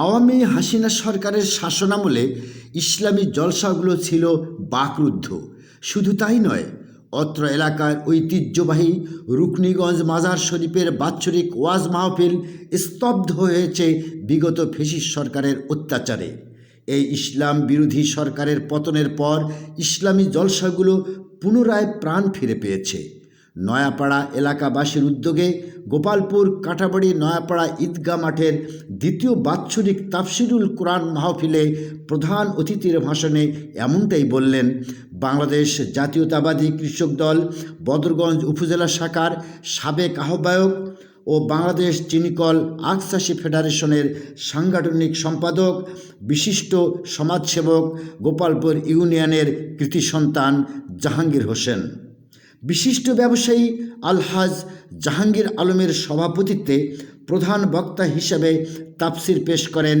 আওয়ামী হাসিনা সরকারের শাসনামলে ইসলামী জলসাগুলো ছিল বাকরুদ্ধ। শুধু তাই নয়, অত্র এলাকার ঐতিহ্যবাহী রুকনিগঞ্জ মাজার শরীফের বাৎসরিক ওয়াজ মাহফিল স্তব্ধ হয়েছে বিগত ফেসিস সরকারের অত্যাচারে। এই ইসলাম বিরোধী সরকারের পতনের পর ইসলামী জলসাগুলো পুনরায় প্রাণ ফিরে পেয়েছে। নয়াপাড়া এলাকাবাসীর উদ্যোগে গোপালপুর কাটাবাড়ি নয়াপাড়া ঈদগাহ মাঠের দ্বিতীয় বাৎসরিক তাফসিরুল কোরআন মাহফিলে প্রধান অতিথির ভাষণে এমনটাই বললেন, বাংলাদেশ জাতীয়তাবাদী কৃষক দল, বদরগঞ্জ উপজেলা শাখার সাবেক আহ্বায়ক ও বাংলাদেশ চিনিকল আখচাষী ফেডারেশনের সাংগঠনিক সম্পাদক, বিশিষ্ট সমাজসেবক গোপালপুর ইউনিয়নের কৃতি সন্তান জাহাঙ্গীর হোসেন। বিশিষ্ট ব্যবসায়ী আলহাজ জাহাঙ্গীর আলমের সভাপতিত্বে প্রধান বক্তা হিসেবে তাফসির পেশ করেন।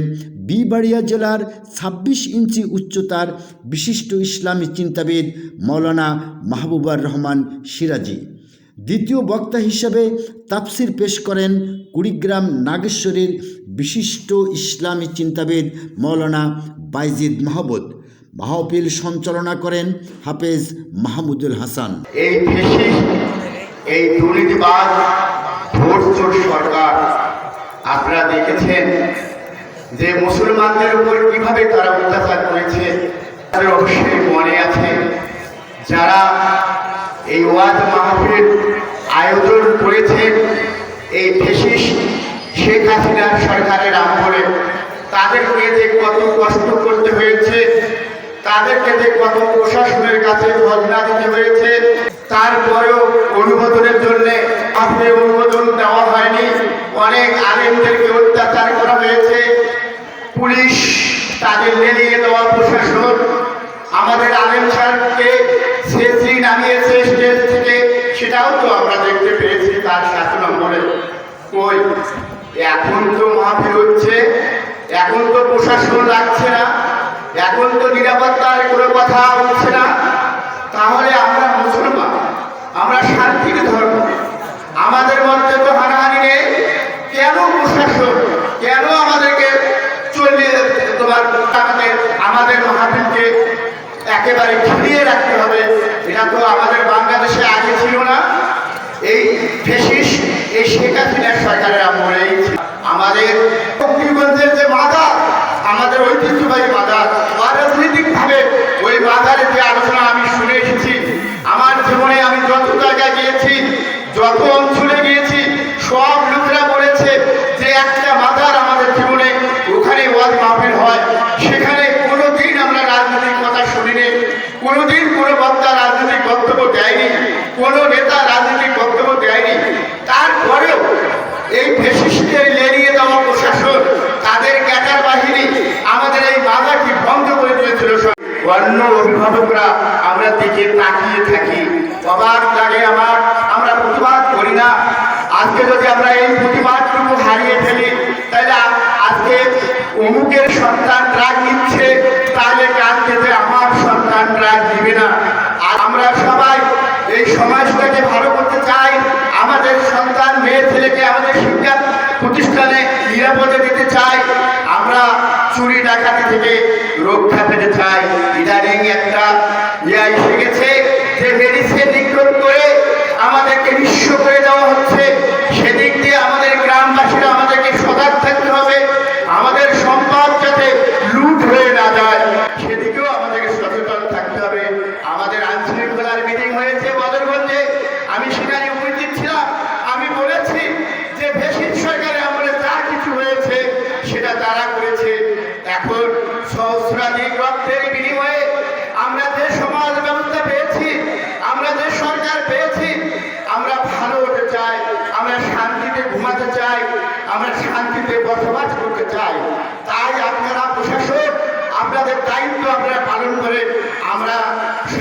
বিবাড়িয়া জেলার ২৬ ইঞ্চি উচ্চতার বিশিষ্ট ইসলামী চিন্তাবিদ মৌলানা মাহবুবার রহমান সিরাজি। দ্বিতীয় বক্তা হিসেবে তাফসির পেশ করেন কুড়িগ্রাম নাগেশ্বরীর বিশিষ্ট ইসলামী চিন্তাবিদ মৌলানা বাইজিদ মাহবুদ। মাহফিল সঞ্চালনা করেন হাফেজ মাহমুদুল হাসান। এই ফেসি এই দুর্নীতিবাদ ভোট সরকার, আপনারা দেখেছেন যে মুসলমানদের উপর কীভাবে তারা অত্যাচার করেছে, তাদের অবশ্যই মনে আছে যারা এই ওয়াজ মাহফিল আয়োজন করেছেন এই ফেসিস শেখ হাসিনার সরকারের আমলে তাদেরকে যে কত কষ্ট হয়েছে তাদেরকে যে কত প্রশাসনের কাছে বদনা দিতে হয়েছে তারপরেও অনুমোদনের জন্য আপনি অনুমোদন দেওয়া হয়নি। অনেক আলেমদেরকে অত্যাচার করা হয়েছে। পুলিশ তাদের লেলিয়ে দেওয়া প্রশাসন। আমাদের আলেম সাহেবকে সেচি নামিয়েছে স্টেজ থেকে। সেটাও তো আমরা দেখতে পেয়েছি তার সাত নম্বরে। কই এখন তো মাহফিল হচ্ছে। এখন তো প্রশাসন লাগছে না। এখন তো নিরাপত্তার কোনো কথা উঠছে না, তাহলে আমরা মুসলমান, আমরা শান্তির ধর্ম। আমাদের মধ্যে তো হানাহানি নেই, কেন প্রশাসন, কেন আমাদেরকে চলিয়ে তোমার আমাদের আমাদের মাহফিলকে একেবারে ঘিরিয়ে রাখতে হবে? এটা তো আমাদের বাংলাদেশে আগে ছিল না। এই ফেসিস, এই শেখ হাসিনার সরকারের ছিল। আমাদের ফকিরগঞ্জের যে মাদার আমাদের ঐতিহ্যবাহী মাদার অরাজনৈতিকভাবে ওই মাদারের যে আলোচনা আমি শুনে এসেছি আমার জীবনে আমি যত জায়গায় গিয়েছি যত অঞ্চলে গিয়েছি সব লোকেরা বলেছে যে একটা মাদার আমাদের জীবনে ওখানে ওয়াজ মাহফিল হয় সেখানে কোনোদিন আমরা রাজনৈতিক কথা শুনিনি কোনোদিন কোনো বক্তা রাজনৈতিক বক্তব্য দেয়নি কোনো নেতা রাজনৈতিক বক্তব্য দেয়নি তারপরেও এই ফেসিস্টের লেরিয়ে দেওয়া প্রশাসন তাদের ক্যাটার বাহিনী আমাদের এই বাধাটি বন্ধ করে দিয়েছিল অন্য অভিভাবকরা আমরা দিকে তাকিয়ে থাকি। অবাক লাগে আমার, আমরা প্রতিবাদ করি না। আজকে যদি আমরা এই প্রতিবাদটুকু হারিয়ে ফেলি, তাহলে আজকে অমুকের সন্তান ট্রাক নিচ্ছে, তাহলে কাজ যেতে আমার সন্তান ট্রাক দিবে না? আর আমরা সবাই এই সমাজটাকে ভালো করতে চাই আমাদের সন্তান মেয়ে ছেলেকে আমাদের শিক্ষা প্রতিষ্ঠানে নিরাপদে দিতে চাই আমরা চুরি ডাকাতি থেকে রক্ষা পেতে চাই ইদানিং একটা ইয়া এসে গেছে, যে মেডিসিন নিক্ষেপ করে আমাদেরকে নিঃস্ব করে দেওয়া হচ্ছে। সেদিক দিয়ে আমাদের গ্রামবাসীরা আমাদেরকে সজাগ থাকতে হবে। আমাদের সম্পদ যাতে লুট হয়ে না যায়, সেদিকেও আমাদেরকে সচেতন থাকতে হবে। আমাদের আইনশৃঙ্খলার মিটিং হয়েছে বদরগঞ্জে আমি সেখানে উপস্থিত ছিলাম আমি বলেছি যে ভেসির সরকারের আমলে যা কিছু হয়েছে সেটা তারা করেছে এখন সহস্রাধিক রক্তের বিনিময়ে আমরা যে সমাজ ব্যবস্থা পেয়েছি, আমরা যে সরকার পেয়েছি, আমরা ভালো হতে চাই, আমরা শান্তিতে ঘুমাতে চাই, আমরা শান্তিতে বসবাস করতে চাই। তাই আপনারা প্রশাসন আপনাদের দায়িত্ব আপনারা পালন করে আমরা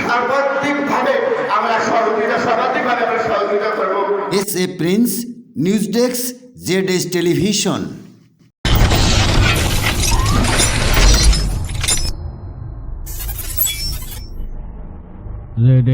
সার্বত্রিকভাবে, আমরা সহযোগিতা, সর্বাধিকভাবে আমরা সহযোগিতা করব। S A Prince, news desk, Z S television. Z